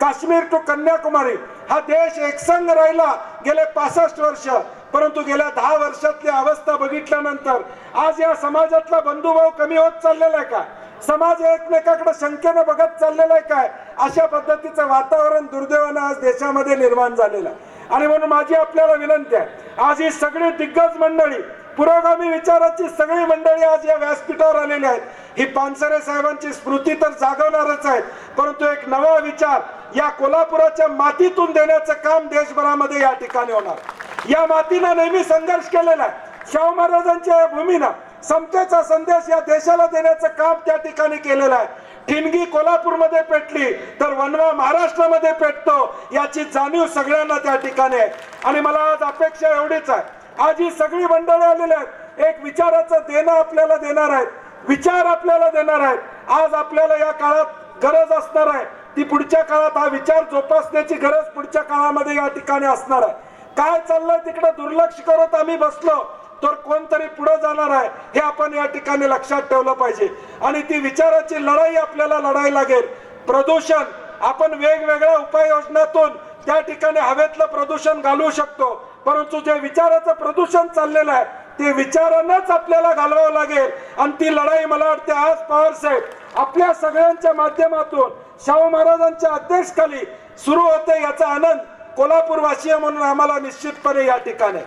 Kashmir to Kanyakumari. हा देश एकसंग राहिला गेले पासष्ट वर्ष. परंतु गेल्या दहा वर्षातली अवस्था बघितल्यानंतर आज या समाजातला बंधुभाव कमी होत चाललेला आहे का? समाज एकमेकाकडे शंकेनं बघत चाललेला आहे काय? अशा पद्धतीचं वातावरण दुर्दैवानं आज देशामध्ये निर्माण झालेलं आहे. आणि म्हणून माझी आपल्याला विनंती आहे आज ही सगळी दिग्गज मंडळी पुरोगामी विचाराची सगळी मंडळी आज या व्यासपीठावर आलेली आहेत. ही पानसरे साहेबांची स्मृती तर जागवणारच आहेत. परंतु एक नवा विचार या कोल्हापुराच्या मातीतून देण्याचं काम देशभरामध्ये या ठिकाणी होणार. या मातीनं नेहमी संघर्ष केलेला आहे. शाहू महाराजांच्या या भूमीनं समतेचा संदेश या देशाला देण्याचं काम त्या ठिकाणी केलेलं आहे. ठिणगी कोल्हापूरमध्ये पेटली तर वनवा महाराष्ट्रामध्ये पेटतो याची जाणीव सगळ्यांना त्या ठिकाणी आहे. आणि मला आज अपेक्षा एवढीच आहे आज ही सगळी मंडळी आलेली आहेत. एक विचाराचं देणं आपल्याला देणार आहेत. विचार आपल्याला देणार आहेत. आज आपल्याला या काळात गरज असणार आहे. ती पुढच्या काळात हा विचार जोपासण्याची गरज पुढच्या काळामध्ये या ठिकाणी असणार आहे. काय चाललंय तिकडे दुर्लक्ष करत आम्ही बसलो तर कोणतरी पुढे जाणार आहे हे आपण या ठिकाणी लक्षात ठेवलं पाहिजे. आणि ती विचाराची लढाई आपल्याला लढाई लागेल. प्रदूषण आपण वेगवेगळ्या उपाययोजनातून त्या ठिकाणी हवेतलं प्रदूषण घालवू शकतो. परंतु जे विचाराचं प्रदूषण चाललेलं आहे ते विचारांनाच आपल्याला घालवावं लागेल. आणि ती लढाई मला वाटते आज पवार साहेब आपल्या सगळ्यांच्या माध्यमातून शाहू महाराजांच्या अध्यक्षखाली सुरू होते याचा आनंद कोल्हापूरवासीय म्हणून आम्हाला निश्चितपणे या ठिकाणी.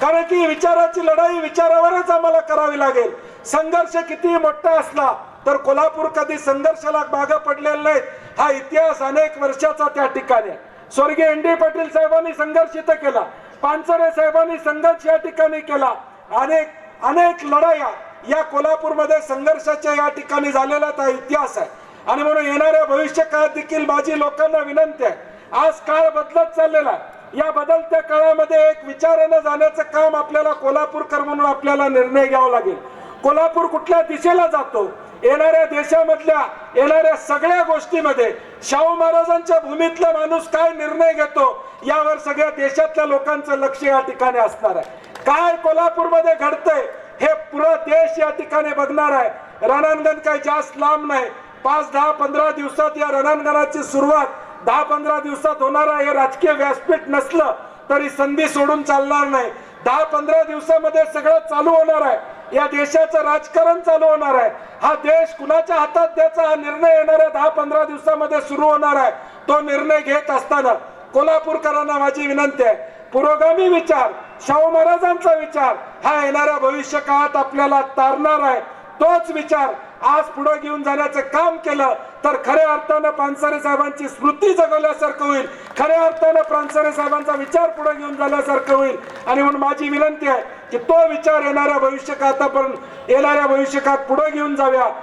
कारण की विचाराची लढाई विचारावरच आम्हाला करावी लागेल. संघर्ष किती मोठा असला तर कोल्हापूर कधी संघर्षाला मागं पडलेला नाही हा इतिहास अनेक वर्षाचा त्या ठिकाणी स्वर्गीय एन डी पाटील साहेबांनी संघर्ष इथं केला. पानसरे साहेबांनी संघर्ष या ठिकाणी केला. अनेक अनेक लढाया या कोल्हापूरमध्ये संघर्षाच्या या ठिकाणी झालेला हा इतिहास आहे. आणि म्हणून येणाऱ्या भविष्य काळात देखील माझी लोकांना विनंती आहे. आज काळ बदलत चाललेला आहे. या बदलत्या काळामध्ये एक विचारानं जाण्याचं काम आपल्याला कोल्हापूरकर म्हणून आपल्याला निर्णय घ्यावा लागेल. कोल्हापूर कुठल्या दिशेला जातो? येणाऱ्या देशामधल्या येणाऱ्या सगळ्या गोष्टीमध्ये शाहू महाराजांच्या भूमीतला माणूस काय निर्णय घेतो? यावर सगळ्या देशातल्या लोकांचं लक्ष या ठिकाणी असणार आहे. काय कोल्हापूरमध्ये घडतंय हे पुरा देश या ठिकाणी बघणार आहे. रणांगण काय जास्त लांब नाही. पाच दहा पंधरा दिवसात या रणांगणाची सुरुवात दहा पंधरा दिवसात होणार आहे हे राजकीय व्यासपीठ नसलं तरी संधी सोडून चालणार नाही. दहा पंधरा दिवसामध्ये सगळं चालू होणार आहे. या देशाचं राजकारण चालू होणार आहे. हा देश कुणाच्या हातात द्यायचा हा निर्णय येणाऱ्या दहा पंधरा दिवसामध्ये सुरू होणार आहे. तो निर्णय घेत असताना कोल्हापूरकरांना माझी विनंती आहे. पुरोगामी विचार शाहू महाराजांचा विचार हा येणाऱ्या भविष्य काळात आपल्याला तारणार आहे. तोच विचार आज पुढे घेऊन जाण्याचं काम केलं तर खऱ्या अर्थानं पानसरे साहेबांची स्मृती जगवल्यासारखं होईल. खऱ्या अर्थानं पानसरे साहेबांचा विचार पुढे घेऊन जाण्यासारखं होईल. आणि म्हणून माझी विनंती आहे की तो विचार येणाऱ्या भविष्य आपण येणाऱ्या भविष्य काळात पुढे घेऊन जाव्या.